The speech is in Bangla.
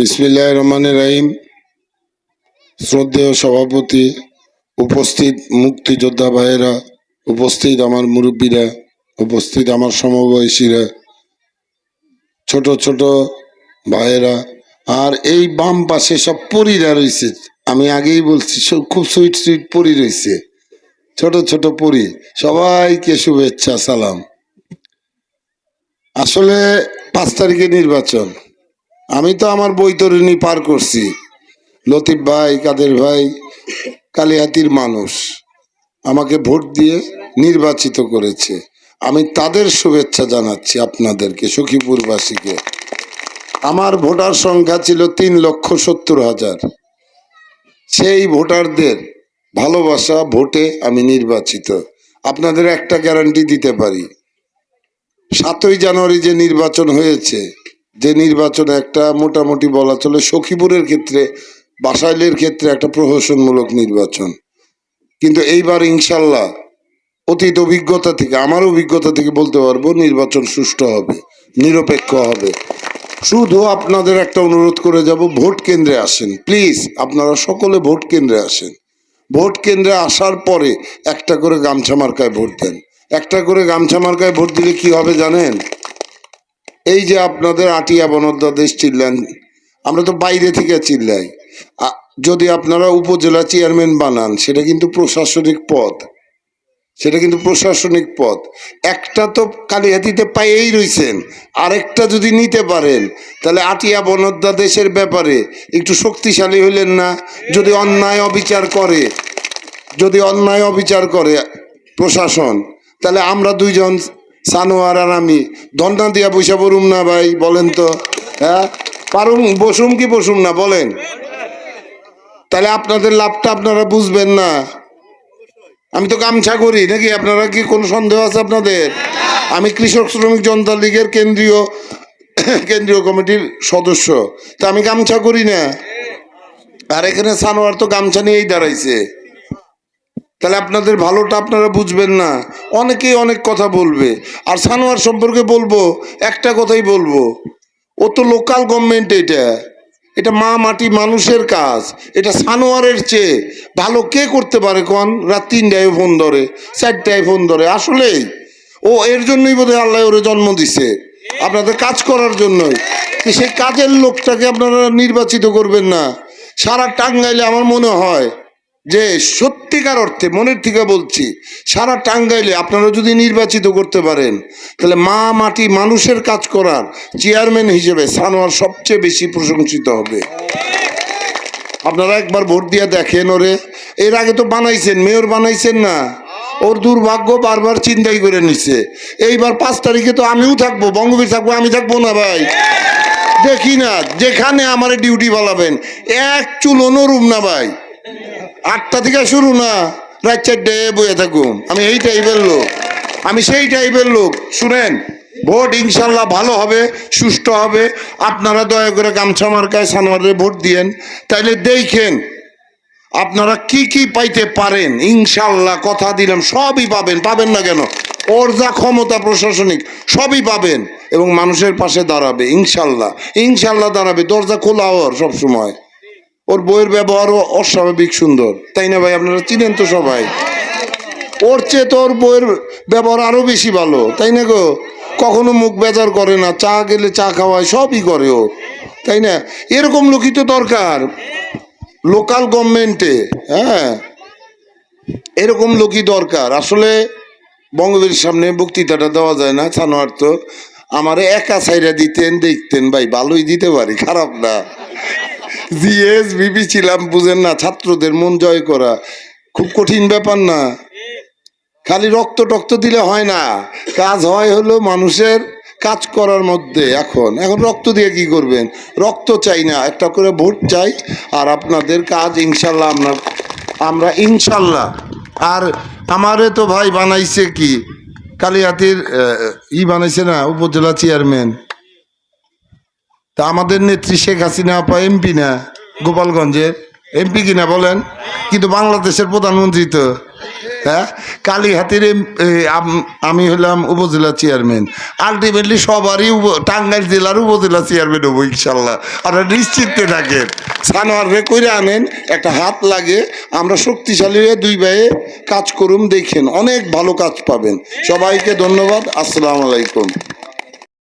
বিসমিল্লাহ রহমানের রাহিম। শ্রদ্ধেয় সভাপতি, উপস্থিত মুক্তিযোদ্ধা ভাইয়েরা, উপস্থিত আমার মুরব্বীরা, উপস্থিত আমার সমবয়সীরা, ছোট ছোট ভাইয়েরা, আর এই বাম পাশে সব পরীরা রয়েছে। আমি আগেই বলছি খুব সুইট সুইট পরি রয়েছে। ছোট ছোট পরি, সবাইকে শুভেচ্ছা, সালাম। আসলে পাঁচ তারিখে নির্বাচন। আমি তো আমার বৈতরণী পার করছি। লতিফ ভাই, কাদের ভাই, কালিহাতির মানুষ আমাকে ভোট দিয়ে নির্বাচিত করেছে। আমি তাদের শুভেচ্ছা জানাচ্ছি আপনাদেরকে, সখীপুরবাসীকে। আমার ভোটার সংখ্যা ছিল তিন লক্ষ সত্তর হাজার। সেই ভোটারদের ভালোবাসা ভোটে আমি নির্বাচিত। আপনাদের একটা গ্যারান্টি দিতে পারি। সাতই জানুয়ারি যে নির্বাচন হয়েছে যে নির্বাচনে একটা মোটামুটি বলা চলে সখীপুরের ক্ষেত্রে, বাসাইলের ক্ষেত্রে একটা প্রহসনমূলক নির্বাচন। কিন্তু এইবার ইনশাল্লাহ অতীত অভিজ্ঞতা থেকে, আমার অভিজ্ঞতা থেকে বলতে পারব, নির্বাচন সুষ্ঠু হবে, নিরপেক্ষ হবে। শুধু আপনাদের একটা অনুরোধ করে যাব, ভোট কেন্দ্রে আসেন। প্লিজ, আপনারা সকলে ভোট কেন্দ্রে আসেন। ভোট কেন্দ্রে আসার পরে একটা করে গামছা মার্কায় ভোট দেন। একটা করে গামছা মার্কায় ভোট দিলে কি হবে জানেন? এই যে আপনাদের আটিয়া বনদ্দাদেশ চিল্লান, আমরা তো বাইরে থেকে চিল্লাই। যদি আপনারা উপজেলা চেয়ারম্যান বানান, সেটা কিন্তু প্রশাসনিক পদ। সেটা কিন্তু প্রশাসনিক পদ। একটা তো কালিহাতিতে পাইয়েই রয়েছেন আরেকটা যদি নিতে পারেন, তাহলে আটিয়া বনদ্দা দেশের ব্যাপারে একটু শক্তিশালী হইলেন না? যদি অন্যায় অবিচার করে, যদি অন্যায় অবিচার করে প্রশাসন, তাহলে আমরা দুইজন সানোয়ার আর আমি। ধন্না দিয়া পয়সা পড়ুম না ভাই, বলেন তো। হ্যাঁ? পারুম, বসুম কি বসুম না, বলেন। তাহলে আপনাদের লাভটা আপনারা বুঝবেন না। আমি তো গামছা করি, নাকি আপনারা কি কোনো সন্দেহ আছে আপনাদের? আমি কৃষক শ্রমিক জনতা লীগের কেন্দ্রীয় কেন্দ্রীয় কমিটির সদস্য। তা আমি গামছা করি না। আর এখানে সানোয়ার তো গামছা নিয়েই দাঁড়াইছে। তাহলে আপনাদের ভালোটা আপনারা বুঝবেন না। অনেকেই অনেক কথা বলবে। আর সানোয়ার সম্পর্কে বলব, একটা কথাই বলব, ও তো লোকাল গভর্নমেন্ট এটা। এটা মা মাটি মানুষের কাজ। এটা সানোয়ারের চেয়ে ভালো কে করতে পারে কোন? রাত তিনটায় ফোন ধরে, চারটায় ফোন ধরে। আসলেই, ও এর জন্যই বোধহয় আল্লাহ ওরে জন্ম দিছে। আপনাদের কাজ করার জন্যই। তো সেই কাজের লোকটাকে আপনারা নির্বাচিত করবেন না। সারা টাঙ্গাইলে আমার মনে হয় যে সত্যিকার অর্থে মনের থেকে বলছি, সারা টাঙ্গাইলে আপনারা যদি নির্বাচিত করতে পারেন, তাহলে মা মাটি মানুষের কাজ করার চেয়ারম্যান হিসেবে সানোয়ার সবচেয়ে বেশি প্রশংসিত হবে। আপনারা একবার ভোট দিয়ে দেখেন ওরে, এর আগে তো বানাইছেন, মেয়র বানাইছেন না। ওর দুর্ভাগ্য বারবার চিন্তাই করে নিছে। এইবার পাঁচ তারিখে তো আমিও থাকব, বঙ্গবীর থাকব, আমি থাকব না ভাই। দেখি না, যেখানে আমার ডিউটি বলাবেন, এক চুলো নরুম না ভাই। আটটা থেকে শুরু না, রাত চারটে বয়ে থাকুম। আমি এই টাইপের লোক। আমি সেই টাইপের লোক। শুনেন, ভোট ইনশাল্লাহ ভালো হবে, সুষ্ঠু হবে। আপনারা দয়া করে গামছা মার্কায় সানোয়ারে ভোট দিয়েন। তাইলে দেখেন, আপনারা কি কি পাইতে পারেন? ইনশাল্লাহ কথা দিলাম, সবই পাবেন। পাবেন না কেন? ওর যা ক্ষমতা প্রশাসনিক, সবই পাবেন। এবং মানুষের পাশে দাঁড়াবে, ইনশাল্লাহ। ইনশাল্লাহ দাঁড়াবে। দরজা খোলা ওর সবসময়। ওর বইয়ের ব্যবহারও অস্বাভাবিক সুন্দর। তাই না ভাই? আপনারা চিনেন তো সবাই। ওর চেয়ে তো ওর বইয়ের ব্যবহার আরও বেশি ভালো, তাই না গো? কখনো মুখ বেজার করে না, চা গেলে চা খাওয়ায় সবই করে ও, তাই না? এরকম লোকই তো দরকার। লোকাল গভর্নমেন্টে হ্যাঁ? এরকম লোকই দরকার। আসলে বঙ্গবীর সামনে বক্তৃতাটা দেওয়া যায় না, ছানোয়ার তো। আমারে একা সাইরা দিতেন, দেখতেন, ভাই, ভালোই দিতে পারি, খারাপ না। জিএস বিপি ছিলাম, বুঝেন না, ছাত্রদের মন জয় করা। খুব কঠিন ব্যাপার না। খালি রক্ত টক্ত দিলে হয় না। কাজ হয় হলো মানুষের কাজ করার মধ্যে এখন। এখন রক্ত দিয়ে কি করবেন? রক্ত চাই না, একটা করে ভোট চাই, আর আপনাদের কাজ ইনশাল্লাহ আপনার আমরা ইনশাল্লাহ। আর আমারে তো ভাই বানাইছে কি? কালিয়াতির ই বানাইছে না, উপজেলা চেয়ারম্যান তা আমাদের নেত্রী শেখ হাসিনা আপা এমপি না গোপালগঞ্জের এমপি কিনা বলেন? কিন্তু বাংলাদেশের প্রধানমন্ত্রী তো। হ্যাঁ? কালীহাতির আম- হলাম উপজেলা চেয়ারম্যান। আলটিমেটলি সবারই টাঙ্গাইল জেলার উপজেলা চেয়ারম্যান হব ইনশাল্লাহ। আপনারা নিশ্চিন্তে থাকেন। সানোয়ার রে কইরে আনেন, একটা হাত লাগে, আমরা শক্তিশালী হয়ে দুই ভাইয়ে কাজ করুম, দেখেন, অনেক ভালো কাজ পাবেন। সবাইকে ধন্যবাদ, আসসালামু আলাইকুম।